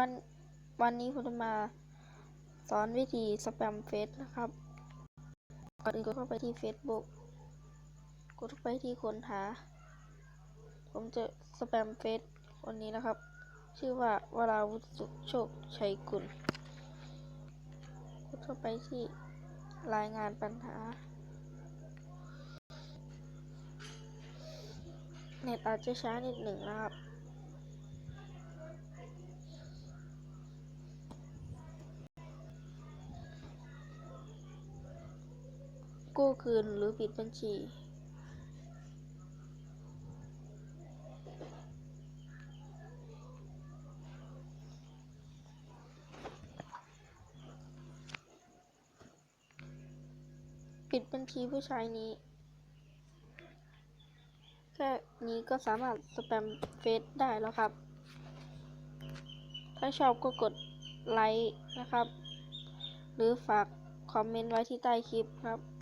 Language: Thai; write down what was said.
วันวันนี้ผมจะมาสอนวิธีสแปมเฟซนะครับ ก่อนอื่นก็เข้าไปที่ Facebook กดเข้าไปที่ค้นหา ผมจะสแปมเฟซวันนี้นะครับ ชื่อว่าวราวุฒิโชคชัยกุลกดเข้าไปที่รายงานปัญหา เน็ตอาจจะช้านิดหนึ่งนะครับ กู้คืนหรือปิดบัญชี ปิดบัญชีผู้ชายนี้ แค่นี้ก็สามารถสแปมเฟซได้แล้วครับ ถ้าชอบก็กดไลค์นะครับ หรือฝากคอมเมนต์ไว้ที่ใต้คลิปครับ